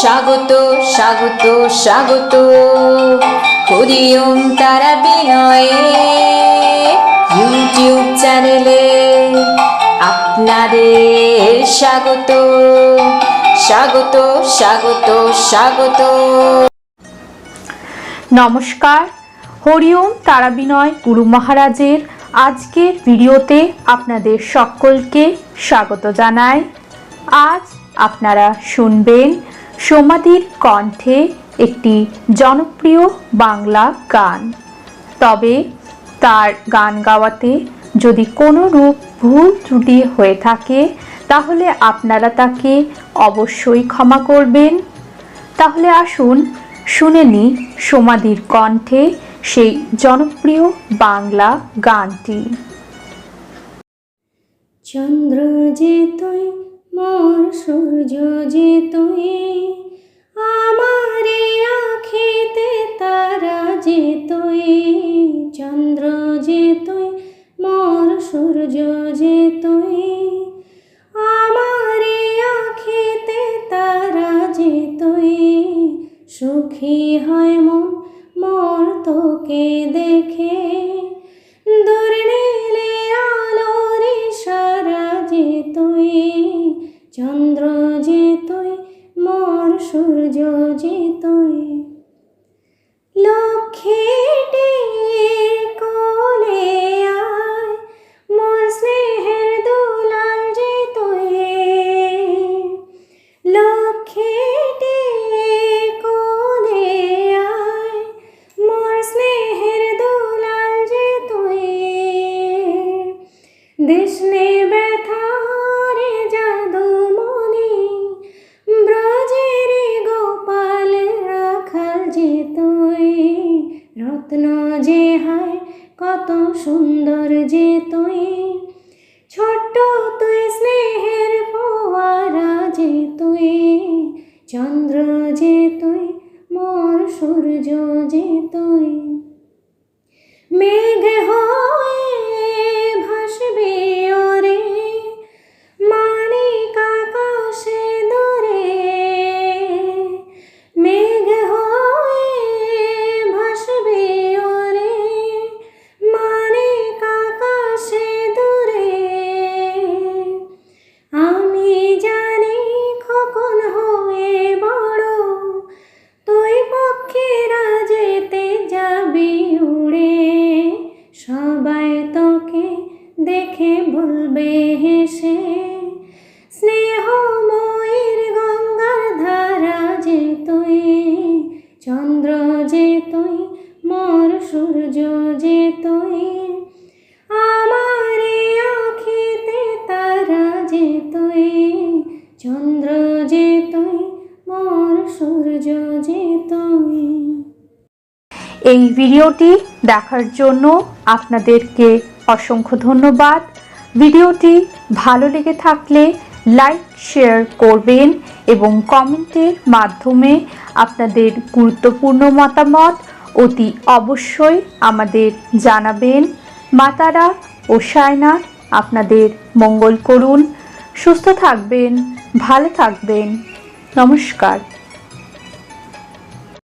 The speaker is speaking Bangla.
স্বাগত স্বাগত স্বাগত। হরিওম তারা বিনয়ে, ইউটিউব চ্যানেলে আপনাদের স্বাগত। স্বাগত স্বাগত স্বাগত। নমস্কার, হরিওম তারাবিনয় গুরু মহারাজের আজকের ভিডিওতে আপনাদের সকলকে স্বাগত জানাই। আজ আপনারা শুনবেন সমাধির কণ্ঠে একটি জনপ্রিয় বাংলা গান। তবে তার গান গাওয়াতে যদি কোনো রূপ ভুল ত্রুটি হয়ে থাকে, তাহলে আপনারা তাকে অবশ্যই ক্ষমা করবেন। তাহলে আসুন শুনে নি সমাধির কণ্ঠে সেই জনপ্রিয় বাংলা গানটি। চন্দ্র যে তুই মোর সূর্য যে তুই যে তুই, মোর সূর্য যে তুই। আমারে আখিতে তারা যে তুই। সুখী হয় মন, মোর তোকে দেখে। দূর নীলে সারা যে তুই। চন্দ্র যে তুই, মোর সূর্য যে তুই। লক্ষ্মীটি যে হায়, কত সুন্দর যে তুই। ছোট্ট তুই, স্নেহের ফোয়ারা যে তুই। চন্দ্র যে তুই, মোর সূর্য যে তুই। মেঘ যে তুই আমারে আখিতে, তারা যে তুই, চন্দ্র যে তুই, মোর সূর্য যে তুই। এই ভিডিওটি দেখার জন্য আপনাদেরকে অসংখ্য ধন্যবাদ। ভিডিওটি ভালো লেগে থাকলে লাইক, শেয়ার করবেন এবং কমেন্টের মাধ্যমে আপনাদের গুরুত্বপূর্ণ মতামত অতি অবশ্যই আমাদের জানাবেন। মাতারা ও সায়না, আপনাদের মঙ্গল করুন। সুস্থ থাকবেন, ভালো থাকবেন। নমস্কার।